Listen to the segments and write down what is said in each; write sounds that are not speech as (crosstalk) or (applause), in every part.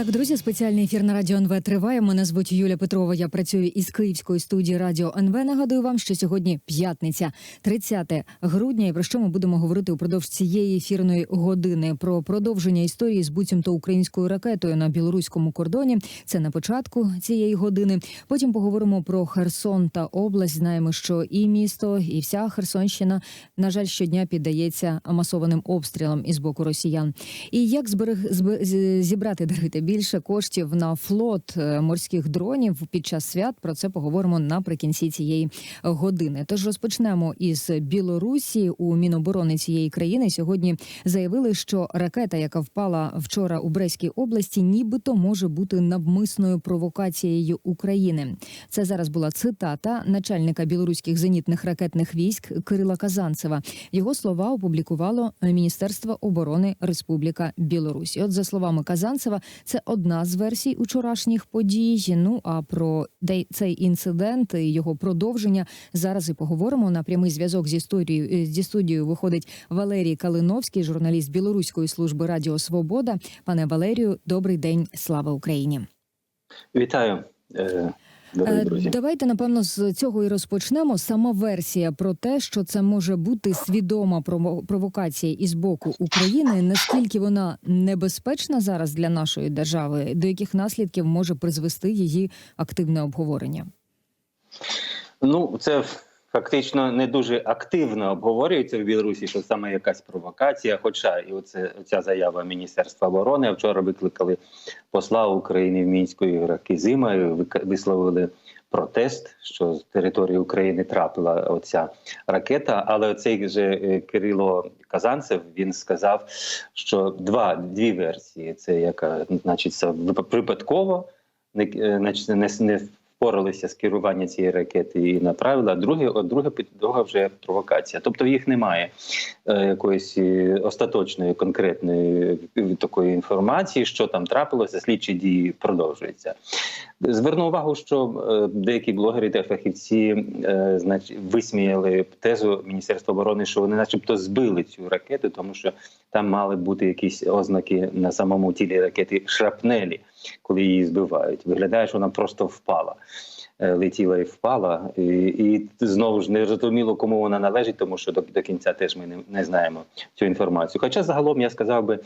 Так, друзі, спеціальний ефір на радіо НВ триває. Мене звуть Юля Петрова. Я працюю із Київської студії Радіо НВ. Нагадую вам, що сьогодні п'ятниця, 30 грудня. І про що ми будемо говорити упродовж цієї ефірної години? Про продовження історії з буцімто українською ракетою на білоруському кордоні. Це на початку цієї години. Потім поговоримо про Херсон та область. Знаємо, що і місто, і вся Херсонщина, на жаль, щодня піддається масованим обстрілам із боку росіян. І як зберег зібрати даруйте більше коштів на флот е, морських дронів під час свят? Про це поговоримо наприкінці цієї години. Тож розпочнемо із Білорусі. У Міноборони цієї країни сьогодні заявили, що ракета, яка впала вчора у Брестській області, нібито може бути навмисною провокацією України. Це зараз була цитата начальника білоруських зенітних ракетних військ Кирила Казанцева. Його слова опублікувало Міністерство оборони Республіка Білорусь. От за словами Казанцева, це одна з версій учорашніх подій. Ну а про цей інцидент і його продовження зараз і поговоримо. На прямий зв'язок зі студією зі студією виходить Валерій Калиновський, журналіст білоруської служби Радіо Свобода. Пане Валерію, добрий день, слава Україні. Вітаю, е, дорогі Е, друзі. Давайте напевно з цього і розпочнемо. Сама версія про те, що це може бути свідома прово- провокація із боку України. Наскільки вона небезпечна зараз для нашої держави, до яких наслідків може призвести її активне обговорення? Ну, це фактично не дуже активно обговорюється в Білорусі, що саме якась провокація. Хоча і оце ця заява Міністерства оборони вчора викликали посла України в мінську Ігоря Кизима, і висловили протест, що з території України трапила оця ракета. Але цей же е, Кирило Казанцев він сказав, що два дві версії: це яка значить випадково. Не, е, не, не впоралися з керування цієї ракети і направили, а друге, а друге, під- друга вже провокація. Тобто їх немає е, якоїсь е, остаточної конкретної е, такої інформації, що там трапилося, слідчі дії продовжуються. Зверну увагу, що е, деякі блогери та фахівці е, значить, висміяли тезу Міністерства оборони, що вони, начебто, збили цю ракету, тому що там мали бути якісь ознаки на самому тілі ракети шрапнелі, коли її збивають. Виглядає, що вона просто впала. Е, Летіла і впала, і, і знову ж не зрозуміло, кому вона належить, тому що до, до кінця теж ми не, не знаємо цю інформацію. Хоча загалом я сказав би,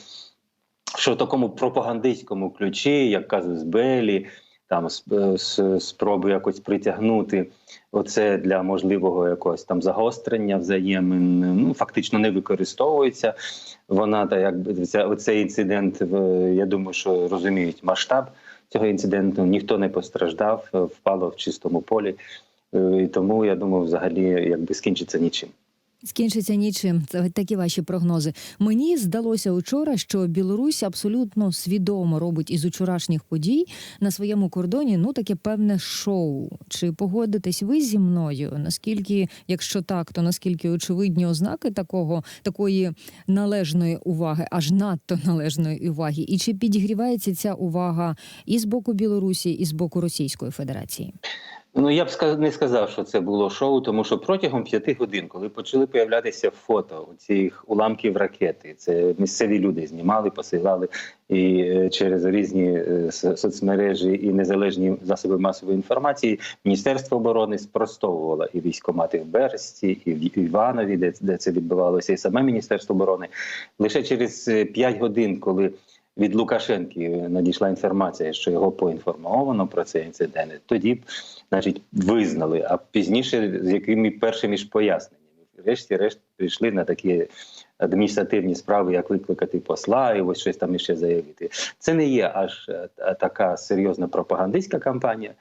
що в такому пропагандистському ключі, як казус Белі, там сп- спроби якось притягнути оце для можливого якогось там загострення взаємин, ну фактично не використовується. Вона та якби ця оцей інцидент. Я думаю, що розуміють масштаб цього інциденту. Ніхто не постраждав, е, впало в чистому полі. Е, І тому я думаю, взагалі якби скінчиться нічим. Скінчиться нічим. Це такі ваші прогнози. Мені здалося учора, що Білорусь абсолютно свідомо робить із учорашніх подій на своєму кордоні ну таке певне шоу. Чи погодитесь ви зі мною? Наскільки, якщо так, то наскільки очевидні ознаки такого такої належної уваги, аж надто належної уваги, і чи підігрівається ця увага і з боку Білорусі, і з боку Російської Федерації? Ну я б не сказав, що це було шоу, тому що протягом п'яти годин, коли почали появлятися фото цих уламків ракети, це місцеві люди знімали, посилали і е, через різні е, соцмережі і незалежні засоби масової інформації. Міністерство оборони спростовувало і військомати в Бересті, і в Іванові, де, де це відбувалося, і саме міністерство оборони. Лише через е, п'ять годин, коли від Лукашенки надійшла інформація, що його поінформовано про цей інцидент. Тоді, значить, визнали, а пізніше з якими першими ж поясненнями. Врешті-решт прийшли на такі адміністративні справи, як викликати посла, і ось щось там іще заявити. Це не є аж е, така серйозна пропагандистська кампанія.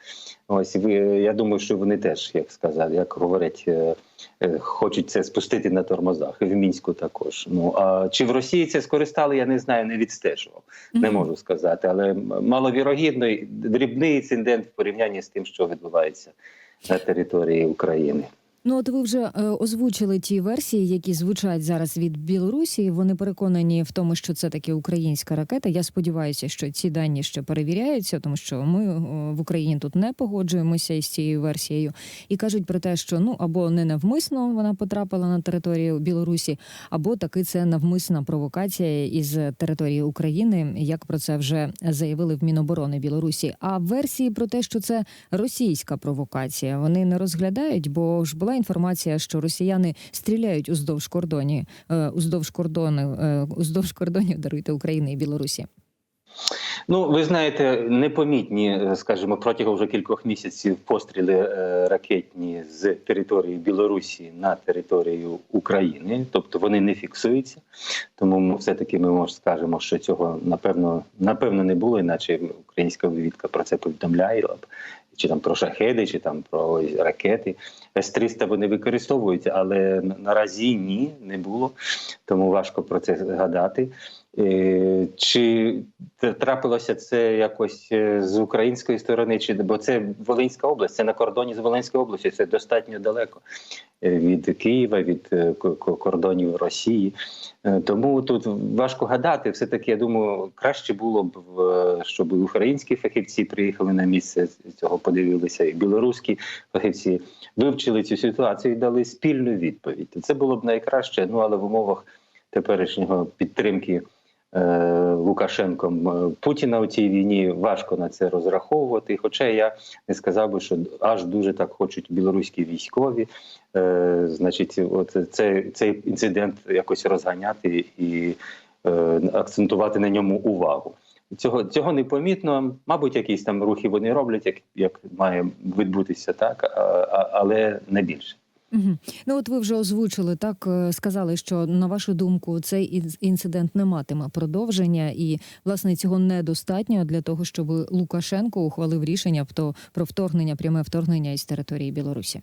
Ось ви я думаю, що вони теж, як сказати, як говорять, е, е, хочуть це спустити на тормозах. І в мінську також. Ну а чи в Росії це скористали, я не знаю, не відстежував. Не можу сказати, але маловірогідно дрібний інцидент в порівнянні з тим, що відбувається на території України. Ну, от ви вже е, озвучили ті версії, які звучать зараз від Білорусі. Вони переконані в тому, що це таки українська ракета. Я сподіваюся, що ці дані ще перевіряються, тому що ми е, в Україні тут не погоджуємося із цією версією і кажуть про те, що ну або не навмисно вона потрапила на територію Білорусі, або таки це навмисна провокація із території України, як про це вже заявили в Міноборони Білорусі. А версії про те, що це російська провокація, вони не розглядають, бо ж була інформація, що росіяни стріляють уздовж кордоні, е, уздовж кордону, е, уздовж кордонів даруйте України і Білорусі. Ну, ви знаєте, непомітні, е, скажімо, протягом вже кількох місяців постріли ракетні з території Білорусі на територію України, тобто вони не фіксуються. Тому ми все-таки ми може скажемо, що цього напевно напевно не було, іначе українська вивідка про це повідомляє. Чи там про шахеди, чи там про ракети. С-300 вони використовуються, але наразі ні, не було. Тому важко про це згадати. Е, Чи трапилося це якось е, з української сторони, чи бо це Волинська область, це на кордоні з Волинською областю, це достатньо далеко е, від Києва, від кордонів Росії. Тому тут важко гадати. Все таки, я думаю, краще було б щоб українські фахівці приїхали на місце цього, подивилися, і білоруські фахівці вивчили цю ситуацію і дали спільну відповідь. Це було б найкраще. Ну але в умовах теперішнього підтримки Лукашенком е, Путіна у цій війні важко на це розраховувати. Хоча я не сказав би, що аж дуже так хочуть білоруські військові. Е, значить, от це, цей інцидент якось розганяти і е, акцентувати на ньому увагу. Цього цього не помітно. Мабуть, якісь там рухи вони роблять, як, як має відбутися, так а, але не більше. Угу. Ну от ви вже озвучили так, е, сказали, що на вашу думку цей інцидент не матиме продовження, і власне цього недостатньо для того, щоб Лукашенко ухвалив рішення про- вторгнення, пряме вторгнення із території Білорусі.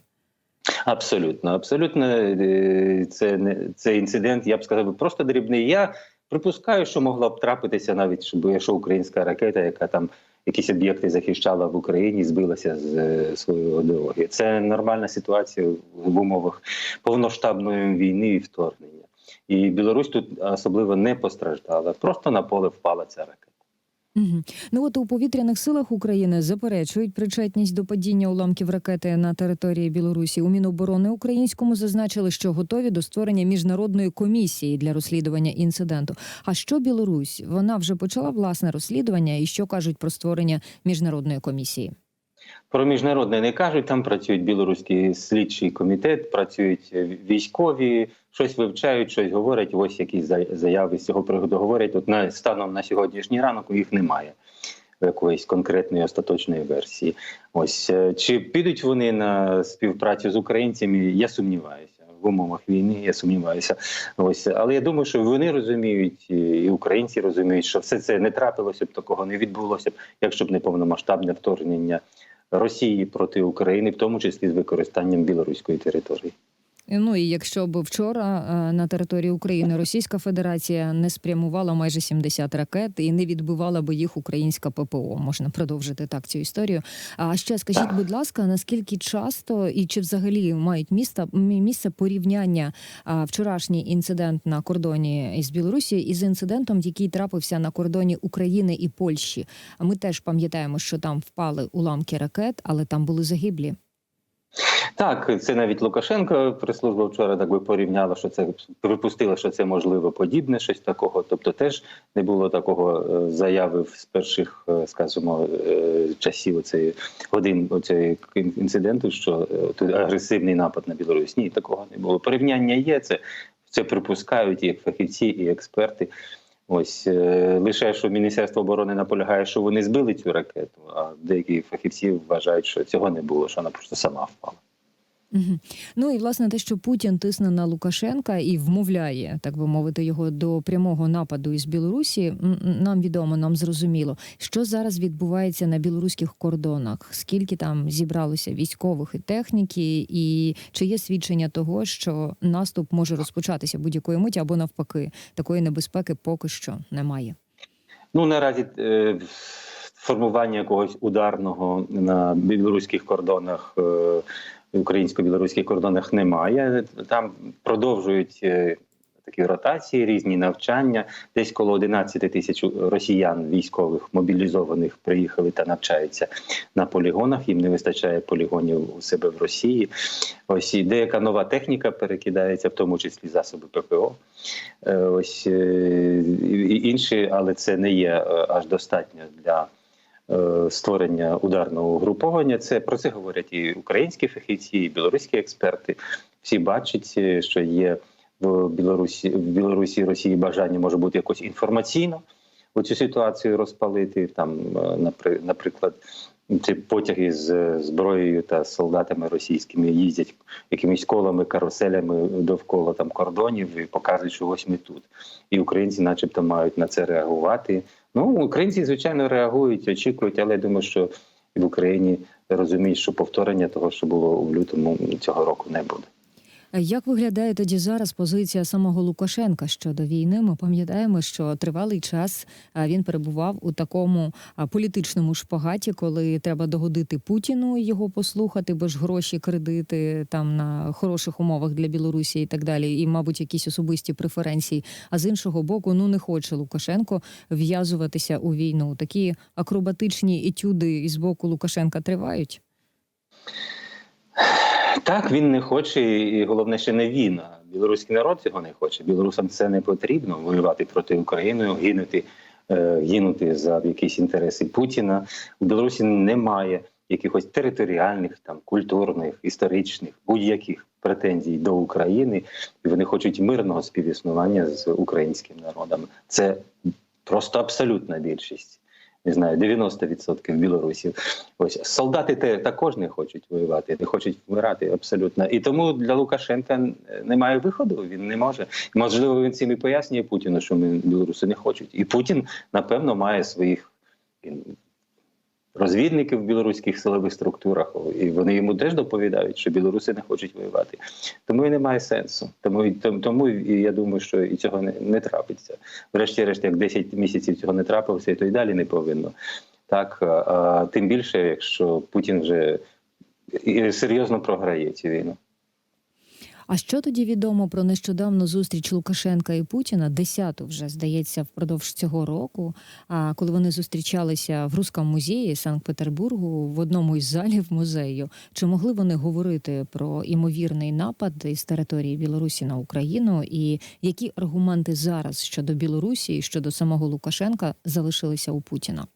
Абсолютно, абсолютно, е, це це інцидент. Я б сказав, просто дрібний. Я припускаю, що могла б трапитися навіть, якщо українська ракета, яка там якісь об'єкти захищала в Україні, збилася з е, своєї дороги. Це нормальна ситуація в умовах повноштабної війни і вторгнення. І Білорусь тут особливо не постраждала. Просто на поле впала ця ракета. Угу. Ну от у повітряних силах України заперечують причетність до падіння уламків ракети на території Білорусі. У Міноборони українському зазначили, що готові до створення міжнародної комісії для розслідування інциденту. А що Білорусь? Вона вже почала власне розслідування, і що кажуть про створення міжнародної комісії? Про міжнародне не кажуть. Там працюють білоруський слідчий комітет, працюють е, військові, щось вивчають, щось говорять. Ось якісь заяви з цього приводу говорять. От на станом на сьогоднішній ранок їх немає якоїсь конкретної остаточної версії. Ось е, чи підуть вони на співпрацю з українцями? Я сумніваюся. В умовах війни я сумніваюся. Ось, але я думаю, що вони розуміють, і українці розуміють, що все це не трапилося б, такого не відбулося б, якщо б не повномасштабне вторгнення Росії проти України, в тому числі з використанням білоруської території. Ну і якщо б вчора е, на території України Російська Федерація не спрямувала майже 70 ракет і не відбивала би їх українська ППО, можна продовжити так цю історію. А ще скажіть, будь ласка, наскільки часто і чи взагалі мають міста місце порівняння вчорашній інцидент на кордоні із Білорусі із інцидентом, який трапився на кордоні України і Польщі? А Ми теж пам'ятаємо, що там впали уламки ракет, але там були загиблі. Так, це навіть Лукашенко прес-служба вчора так би порівняла, що це припустила, що це можливо подібне щось такого. Тобто, теж не було такого е, заяви з перших, е, скажімо, е, часів цієї годин оцього інциденту, що тут агресивний напад на Білорусь. Ні, такого не було. Порівняння є. Це це припускають і фахівці, і експерти. Ось е, лише що Міністерство оборони наполягає, що вони збили цю ракету, а деякі фахівці вважають, що цього не було, що вона просто сама впала. Угу. Ну і власне те, що Путін тисне на Лукашенка і вмовляє, так би мовити, його до прямого нападу із Білорусі. Нам відомо, нам зрозуміло, що зараз відбувається на білоруських кордонах, скільки там зібралося військових і техніки, і чи є свідчення того, що наступ може розпочатися будь-якої миті або навпаки, такої небезпеки поки що немає. Ну наразі е, формування якогось ударного на білоруських кордонах е, українсько-білоруських кордонах немає. Там продовжують е, такі ротації, різні навчання. Десь коло 11 тисяч росіян військових мобілізованих приїхали та навчаються на полігонах. Їм не вистачає полігонів у себе в Росії. Ось і деяка нова техніка перекидається, в тому числі засоби ППО. Е, Ось е, і інші, але це не є аж достатньо для. Е, Створення ударного угруповання це про це говорять і українські фахівці, і білоруські експерти. Всі бачать, е, що є в Білорусі в Білорусі Росії бажання може бути якось інформаційно цю ситуацію розпалити. Там, е, напри- наприклад, ці потяги з зброєю та солдатами російськими їздять якимись колами, каруселями довкола там кордонів і показують, що ось ми тут. І українці, начебто, мають на це реагувати. Ну, українці, звичайно, реагують, очікують, але я думаю, що в Україні розуміють, що повторення того, що було в лютому цього року, не буде. Як виглядає тоді зараз позиція самого Лукашенка щодо війни? Ми пам'ятаємо, що тривалий час він перебував у такому політичному шпагаті, коли треба догодити Путіну його послухати, бо ж гроші, кредити там на хороших умовах для Білорусі і так далі, і, мабуть, якісь особисті преференції. А з іншого боку, ну не хоче Лукашенко в'язуватися у війну. Такі акробатичні етюди із боку Лукашенка тривають. Так, він не хоче, і головне, ще не він. а Білоруський народ цього не хоче. Білорусам це не потрібно воювати проти України, гинути, е, гинути за якісь інтереси Путіна. У Білорусі немає якихось територіальних, там культурних, історичних, будь-яких претензій до України, і вони хочуть мирного співіснування з українським народом. Це просто абсолютна більшість. Не знаю, 90% білорусів. Ось солдати те також не хочуть воювати, не хочуть вмирати абсолютно. І тому для Лукашенка немає виходу. Він не може. Можливо, він цим і пояснює Путіну, що ми білоруси не хочуть. І Путін, напевно, має своїх він, розвідників в білоруських силових структурах, і вони йому теж доповідають, що білоруси не хочуть воювати. Тому і немає сенсу. Тому і тому, і я думаю, що і цього не, не трапиться. Врешті-решт, як 10 місяців цього не трапилося, то й далі не повинно. Так а, тим більше, якщо Путін вже серйозно програє цю війну. А що тоді відомо про нещодавну зустріч Лукашенка і Путіна? Десяту вже здається впродовж цього року. А коли вони зустрічалися в Руському музеї Санкт-Петербургу в одному із залів музею, чи могли вони говорити про імовірний напад із території Білорусі на Україну? І які аргументи зараз щодо Білорусі і щодо самого Лукашенка залишилися у Путіна?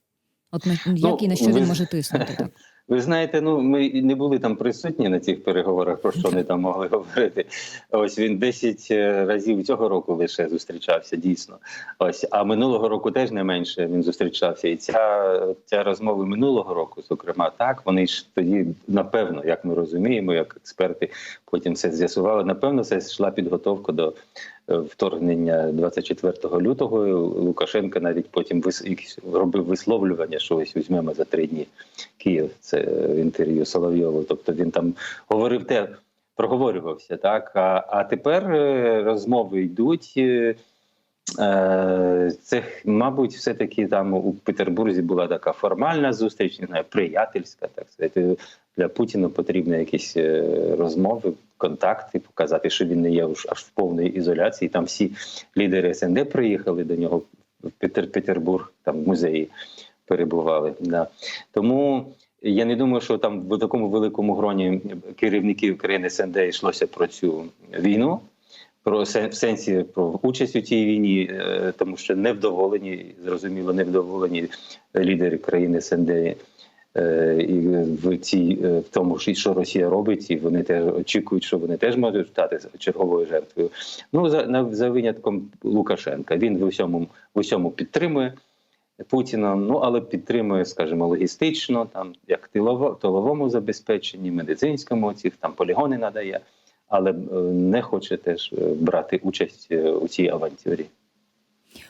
От на як і на що він може тиснути так? (laughs) Ви знаєте, ну ми не були там присутні на цих переговорах, про що вони там могли говорити. Ось він 10 разів цього року лише зустрічався дійсно. Ось а минулого року теж не менше він зустрічався. І ця, ця розмова минулого року, зокрема, так вони ж тоді, напевно, як ми розуміємо, як експерти потім це з'ясували. Напевно, це йшла підготовка до е, вторгнення 24 лютого. Лукашенко навіть потім робив висловлювання, що ось візьмемо за три дні Київ. Це в інтерв'ю Соловйову. Тобто він там говорив те, проговорювався. Так а, а тепер е, розмови йдуть. е, е, Це, мабуть, все-таки там у Петербурзі була така формальна зустріч, не знаю, приятельська, так сказати. Для Путіна потрібні якісь е, розмови, контакти, показати, що він не є аж аж в повній ізоляції. Там всі лідери СНД приїхали до нього в Петер, Петербург, там в музеї перебували. Да. Тому я не думаю, що там в такому великому гроні керівників країни СНД йшлося про цю війну. Про в сенсі про участь у цій війні, е, тому що невдоволені, зрозуміло, невдоволені лідери країни СНД і в цій в тому, що- Росія робить, і вони теж очікують, що вони теж можуть стати черговою жертвою. Ну за на- за винятком Лукашенка. Він в усьому в усьому підтримує. Путіна, ну але підтримує, скажімо, логістично, там як тилово, тиловому забезпеченні, медицинському цих там полігони надає, але е, не хоче теж е, брати участь е, у цій авантюрі.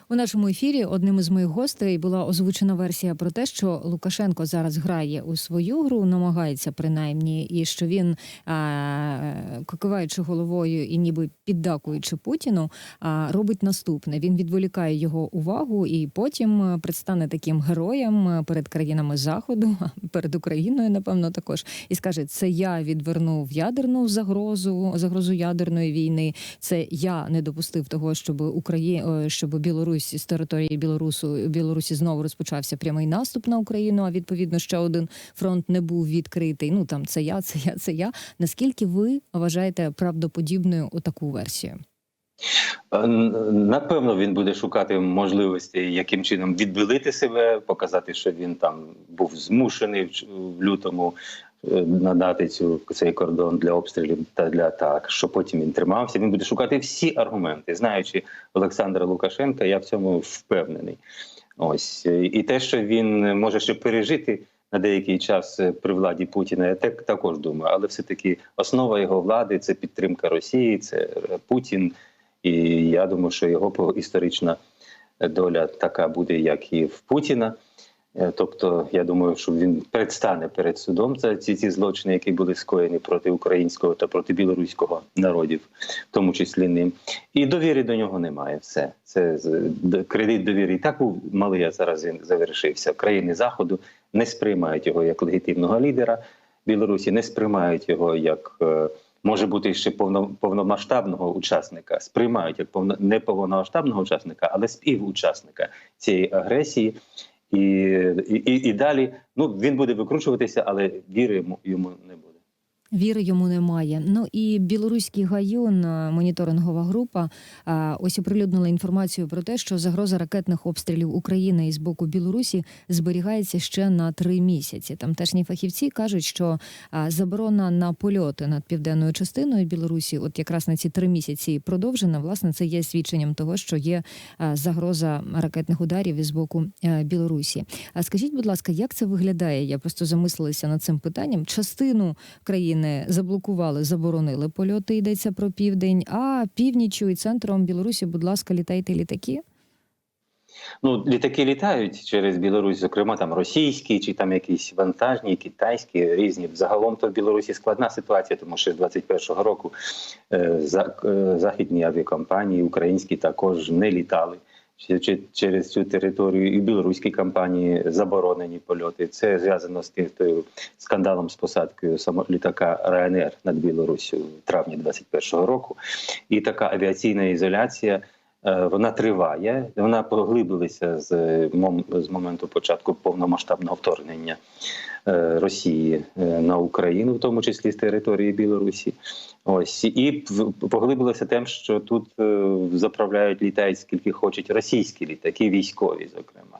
У нашому ефірі одним із моїх гостей була озвучена версія про те, що Лукашенко зараз грає у свою гру, намагається принаймні, і що він, а, киваючи головою і ніби піддакуючи Путіну, а, робить наступне: він відволікає його увагу і потім е, предстане таким героєм е, перед країнами Заходу, перед Україною, напевно, також, і скаже: це я відвернув ядерну загрозу, загрозу ядерної війни. Це я не допустив того, щоб Україна, щоб Білорусь з території Білорусу Білорусі знову розпочався прямий наступ на Україну. А відповідно ще один фронт не був відкритий. Ну там це я, (laughs) це я, це я. Наскільки ви вважаєте правдоподібною отаку версію? Е, Напевно, він буде шукати можливості, яким чином відбілити себе, показати, що він там був змушений в лютому надати цю цей кордон для обстрілів та для атак. Що потім він тримався. Він буде шукати всі аргументи, знаючи Олександра Лукашенка, я в цьому впевнений. Ось е, і те, що він може ще пережити. На деякий час е, при владі Путіна я так також думаю, але все таки основа його влади це підтримка Росії, це е, Путін, і я думаю, що його історична доля така буде, як і в Путіна. Е, Тобто, я думаю, що він предстане перед судом за ці, ці злочини, які були скоєні проти українського та проти білоруського народів, в тому числі ним. І довіри до нього немає. Все це кредит довіри і так був малий, а зараз він завершився. Країни заходу не сприймають його як легітимного лідера Білорусі, не сприймають його як. е, Може бути ще повно, повномасштабного учасника, сприймають як повно, не повномасштабного учасника, але співучасника цієї агресії. І, і, і, далі ну він буде викручуватися, але віри йому, йому не буде. Віри йому немає. Ну і білоруський гаюн, е, моніторингова група, е, ось оприлюднила інформацію про те, що загроза ракетних обстрілів України із боку Білорусі зберігається ще на три місяці. Тамтешні фахівці кажуть, що е, заборона на польоти над південною частиною Білорусі, от якраз на ці три місяці продовжена. Власне, це є свідченням того, що є загроза ракетних ударів із боку Білорусі. А скажіть, будь ласка, як це виглядає? Я просто замислилася над цим питанням. Частину країни заблокували, заборонили польоти. Йдеться про південь. А північю і центром Білорусі, будь ласка, літайте літаки. Ну, літаки літають через Білорусь, зокрема там російські, чи там якісь вантажні, китайські, різні. Загалом то в Білорусі складна ситуація, тому що з 21-го року е, е, західні авіакомпанії, українські також не літали. Через цю територію і білоруські компанії заборонені польоти. Це зв'язано з тим скандалом з посадкою літака Ryanair над Білоруссю в травні 21-го року. І така авіаційна ізоляція Е, Вона триває, вона поглибилася з, мом- з моменту початку повномасштабного вторгнення е, Росії е, на Україну, в тому числі з території Білорусі. Ось і поглибилося тим, що тут е, заправляють, літають скільки хочуть російські літаки, військові, зокрема.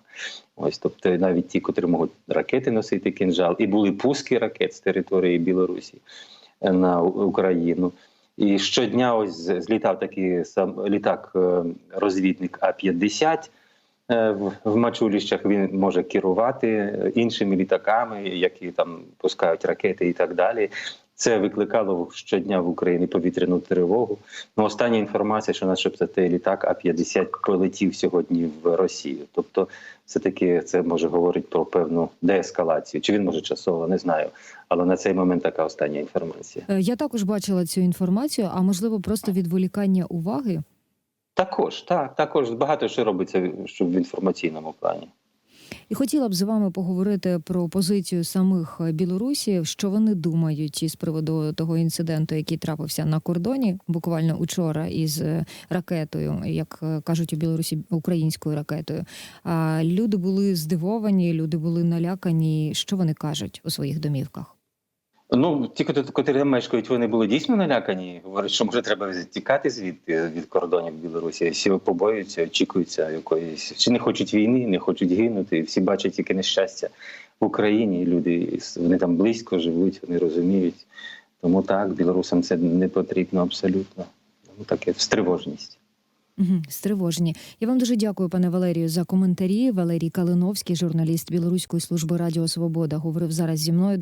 Ось, тобто навіть ті, котрі можуть ракети носити кінжал, і були пуски ракет з території Білорусі е, на Україну. І щодня ось злітав такий сам літак е, розвідник А-50 е, в, в Мачуліщах. Він може керувати іншими літаками, які там пускають ракети і так далі. Це викликало щодня в Україні повітряну тривогу. Ну, остання інформація, що начебто літак А-50 полетів сьогодні в Росію. Тобто, все таки це може говорити про певну деескалацію. Чи він може часово, не знаю. Але на цей момент така остання інформація. Е, Я також бачила цю інформацію, а можливо, просто відволікання уваги. Також так, також багато що робиться що в інформаційному плані. І хотіла б з вами поговорити про позицію самих білорусів, що вони думають із приводу того інциденту, який трапився на кордоні буквально учора із е, ракетою, як е, кажуть у Білорусі, українською ракетою. А люди були здивовані, люди були налякані. Що вони кажуть у своїх домівках? Ну, ті, котрі там мешкають, вони були дійсно налякані. Говорять, що може треба тікати звідти від кордонів Білорусі. Всі побоюються, очікуються якоїсь чи не хочуть війни, не хочуть гинути. Всі бачать тільки нещастя в Україні. Люди вони там близько живуть, вони розуміють. Тому так, білорусам це не потрібно абсолютно. Ну таке стривожність. Стривожені. Я вам дуже дякую, пане Валерію, за коментарі. Валерій Калиновський, журналіст Білоруської служби Радіо Свобода, говорив зараз зі мною.